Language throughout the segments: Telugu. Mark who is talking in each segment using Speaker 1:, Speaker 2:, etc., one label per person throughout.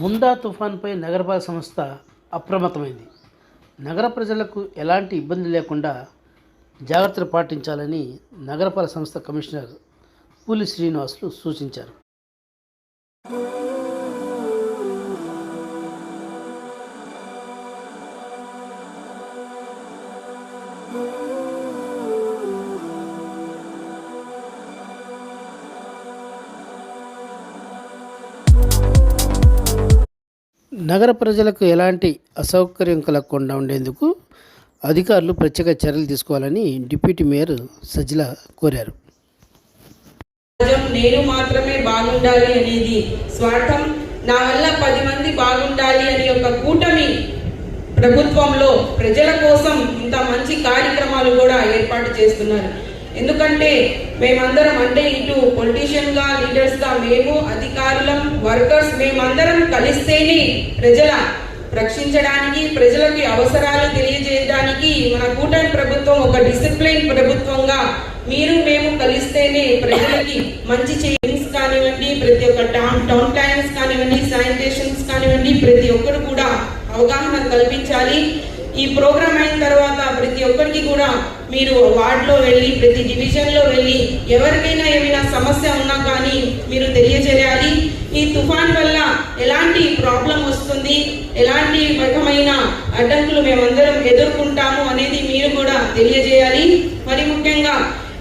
Speaker 1: ముందా తుఫాన్పై నగరపాలక సంస్థ అప్రమత్తమైంది. నగర ప్రజలకు ఎలాంటి ఇబ్బంది లేకుండా జాగ్రత్తలు పాటించాలని నగరపాలక సంస్థ కమిషనర్ పూలి శ్రీనివాసులు సూచించారు. నగర ప్రజలకు ఎలాంటి అసౌకర్యం కలగకుండా ఉండేందుకు అధికారులు ప్రత్యేక చర్యలు తీసుకోవాలని డిప్యూటీ మేయర్ సజ్జల కోరారు.
Speaker 2: సమాజం నేను మాత్రమే బాగుండాలి అనేది స్వార్థం నా వల్ల పది మంది బాగుండాలి అనే ఒక కూటమి ప్రభుత్వంలో ప్రజల కోసం ఇంత మంచి కార్యక్రమాలు కూడా ఏర్పాటు చేస్తున్నారు. ఎందుకంటే మేమందరం అంటే ఇటు పొలిటీషియన్గా లీడర్స్గా మేము అధికారులం వర్కర్స్ మేమందరం కలిస్తేనే ప్రజల రక్షించడానికి ప్రజలకి అవసరాలు తెలియజేయడానికి మన కూటమి ప్రభుత్వం ఒక డిసిప్లైన్ ప్రభుత్వంగా మీరు మేము కలిస్తేనే ప్రజలకి మంచి చేయింగ్స్ కానివ్వండి ప్రతి ఒక్క టౌన్ టౌన్ ప్లాన్స్ కానివ్వండి శానిటేషన్స్ కానివ్వండి ప్రతి ఒక్కరు కూడా అవగాహన కల్పించాలి. ఈ ప్రోగ్రామ్ అయిన తర్వాత ప్రతి ఒక్కరికి కూడా మీరు వార్డులో వెళ్ళి ప్రతి డివిజన్లో వెళ్ళి ఎవరికైనా ఏమైనా సమస్య ఉన్నా కానీ మీరు తెలియజేయాలి. ఈ తుఫాన్ వల్ల ఎలాంటి ప్రాబ్లం వస్తుంది ఎలాంటి రకమైన అడ్డంకులు మేమందరం ఎదుర్కొంటాము అనేది మీరు కూడా తెలియజేయాలి. మరి ముఖ్యంగా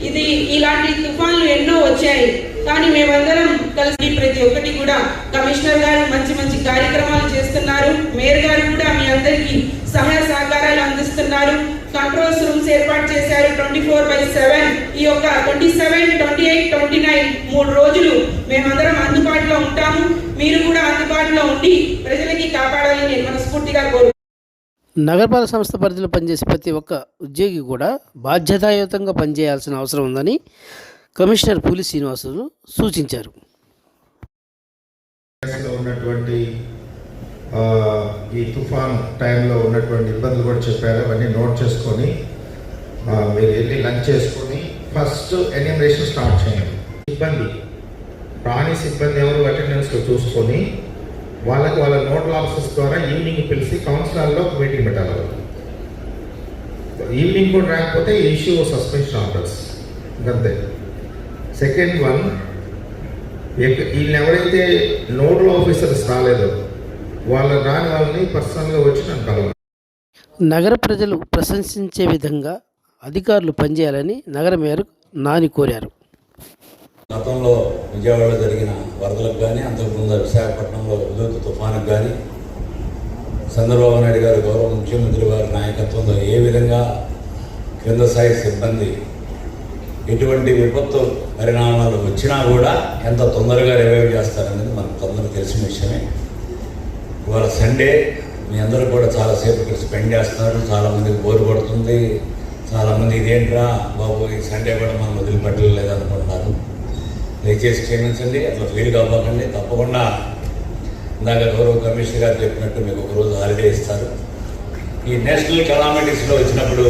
Speaker 2: ఇది ఇలాంటి తుఫాన్లు ఎన్నో వచ్చాయి కానీ మేమందరం కలిసి ప్రతి ఒక్కటి కూడా కమిషనర్ గారు మంచి మంచి కార్యక్రమాలు చేస్తున్నారు. మేయర్ గారు కూడా మీ అందరికీ సహాయ సహకారాలు అందిస్తున్నారు. కంట్రోల్స్ రూమ్స్ ఏర్పాటు చేశారు. Twenty four by seven. ఈ యొక్క twenty seven twenty eight twenty nine మూడు రోజులు మేమందరం అందుబాటులో ఉంటాము. మీరు కూడా అందుబాటులో ఉండి ప్రజలకి కాపాడాలని నేను మనస్ఫూర్తిగా కోరు
Speaker 1: నగరపాలక సంస్థ పరిధిలో పనిచేసే ప్రతి ఒక్క ఉద్యోగి కూడా బాధ్యతాయుతంగా పనిచేయాల్సిన అవసరం ఉందని కమిషనర్ పూలి శ్రీనివాసులు సూచించారు.
Speaker 3: ఉన్నటువంటి ఈ తుఫాన్ టైంలో ఉన్నటువంటి ఇబ్బందులు కూడా చెప్పారు. అవన్నీ నోట్ చేసుకొని మీరు వెళ్ళి లంచ్ చేసుకొని ఫస్ట్ ఎనిమిరేషన్ స్టార్ట్ చేయండి. సిబ్బంది ప్రాణి సిబ్బంది ఎవరు అటెండెన్స్లో చూసుకొని వాళ్ళకి వాళ్ళ నోడల్ ఆఫీసెస్ ద్వారా ఈవినింగ్ పిలిచి కౌన్సిలర్లో ఒక మీటింగ్ పెట్టాలి ఈవినింగ్ కూడా రాకపోతే ఇష్యూ సస్పెన్షన్ ఆర్డర్స్. అంతే. సెకండ్ వన్ వీళ్ళని ఎవరైతే నోడల్ ఆఫీసర్స్ వాళ్ళ రాని వాళ్ళని పర్సనల్గా వచ్చి నన్ను కలవాలి.
Speaker 1: నగర ప్రజలు ప్రశంసించే విధంగా అధికారులు పనిచేయాలని నగర మేయర్ నాని కోరారు.
Speaker 4: గతంలో విజయవాడలో జరిగిన వరదలకు కానీ అంతకుముందు విశాఖపట్నంలో విద్యుత్ తుఫానుకు కానీ చంద్రబాబు నాయుడు గారు గౌరవ ముఖ్యమంత్రి వారి నాయకత్వంలో ఏ విధంగా కింద స్థాయి సిబ్బంది ఎటువంటి విపత్తు పరిణామాలు వచ్చినా కూడా ఎంత తొందరగా రివైవ్ చేస్తారనేది మనకు తొందరగా తెలిసిన విషయమే. ఇవాళ సండే మీ అందరూ కూడా చాలాసేపు ఇక్కడ స్పెండ్ చేస్తున్నారు. చాలామందికి బోరు పడుతుంది చాలామంది ఇదేంట్రా బాబు ఈ సండే కూడా మనం వదిలిపెట్టలేదు అనుకుంటున్నారు దయచేసి క్షమించండి. అట్లా ఫీల్ అవ్వకండి. తప్పకుండా ఇందాక గౌరవ కమిషనర్ గారు చెప్పినట్టు మీకు ఒక రోజు హాలిడే ఇస్తారు. ఈ నేషనల్ కెలామిటీస్లో వచ్చినప్పుడు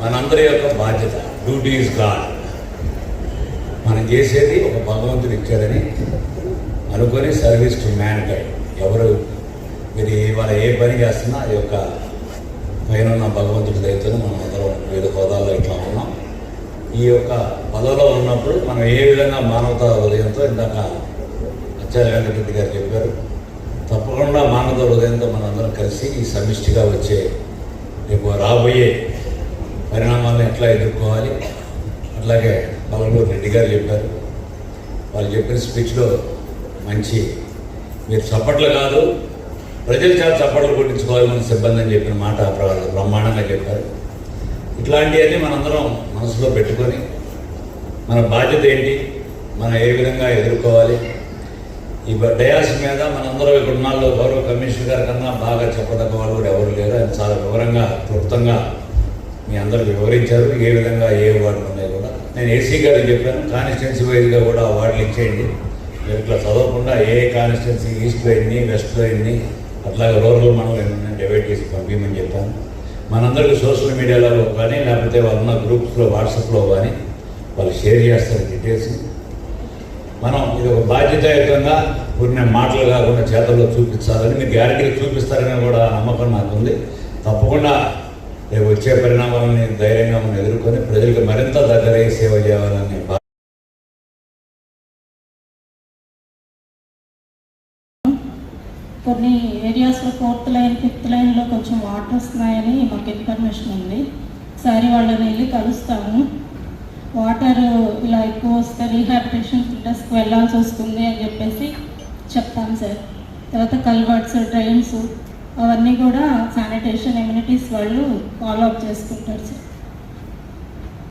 Speaker 4: మనందరి యొక్క బాధ్యత డ్యూటీ ఈజ్ గాడ్ మనం చేసేది ఒక భగవంతుడు ఇచ్చారని అనుకొని సర్వీస్ టు మ్యాన్ కైండ్ ఎవరు మీరు ఇవాళ ఏ పని చేస్తున్నా ఈ యొక్క పైన ఉన్న భగవంతుడి దయతో మనం అందరం వివిధ హోదాల్లో ఇట్లా ఉన్నాం. ఈ యొక్క పదవిలో ఉన్నప్పుడు మనం ఏ విధంగా మానవతా హృదయంతో ఇందాక అచ్చారి వెంకటరెడ్డి గారు చెప్పారు తప్పకుండా మానవతా హృదయంతో మనందరం కలిసి ఈ సమిష్టిగా వచ్చే రేపు రాబోయే పరిణామాలను ఎట్లా ఎదుర్కోవాలి? అట్లాగే పవన్మూరి రెడ్డి గారు చెప్పారు. వాళ్ళు చెప్పిన స్పీచ్లో మంచి మీరు చప్పట్లు కాదు ప్రజలు చాలా చప్పట్లు కొట్టించుకోవాలి మన సిబ్బంది అని చెప్పిన మాట ప్ర- బ్రహ్మాండంగా చెప్పారు. ఇట్లాంటివన్నీ మనందరం మనసులో పెట్టుకొని మన బాధ్యత ఏంటి? మనం ఏ విధంగా ఎదుర్కోవాలి? ఈ డయాస్ మీద మనందరం ఇక్కడ ఉన్న గౌరవ కమిషనర్ గారి కన్నా బాగా చెప్పదగ్గ వాళ్ళు కూడా ఎవరు లేరు. ఆయన చాలా వివరంగా క్లుప్తంగా మీ అందరికి వివరించారు. ఏ విధంగా ఏ వార్డులు ఉన్నాయి కూడా. నేను ఏసీ గారికి చెప్పాను. కాన్స్టిట్యున్సీ వైజ్గా కూడా అవార్డులు ఇచ్చేయండి. మీరు ఇట్లా చదవకుండా ఏ కాన్స్టిట్యున్సీ ఈస్ట్లో ఎన్ని వెస్ట్లో ఎన్ని అట్లాగే రూరల్ మనం ఎన్ని డివైడ్ చేసి పంపించమని చెప్పాను. మనందరికీ సోషల్ మీడియాలో కానీ లేకపోతే వాళ్ళున్న గ్రూప్స్లో వాట్సాప్లో కానీ వాళ్ళు షేర్ చేస్తారు డీటెయిల్స్ మనం ఇది ఒక బాధ్యతాయుతంగా కొన్ని మాటలు కాకుండా చేతల్లో చూపించాలని మీరు గ్యారంటీ చూపిస్తారని కూడా నమ్మకం నాకు ఉంది తప్పకుండా రేపు వచ్చే పరిణామాలని ధైర్యంగా మనం ఎదుర్కొని
Speaker 5: కొన్ని ఏరియాస్లో ఫోర్త్ లైన్ ఫిఫ్త్ లైన్లో కొంచెం వాటర్ వస్తున్నాయని మాకు ఇన్ఫర్మేషన్ ఉంది. సరే వాళ్ళని వెళ్ళి కలుస్తాము. వాటర్ ఇలా ఎక్కువ వస్తే రీహాబిటేషన్ ఫిల్టర్స్కి వెళ్ళాల్సి వస్తుంది అని చెప్పేసి చెప్తాం సార్. తర్వాత కల్వర్ట్స్ డ్రైన్స్ అవన్నీ కూడా శానిటేషన్ ఎమ్యూనిటీస్ వాళ్ళు ఫాలో అప్ చేసుకుంటారు సార్.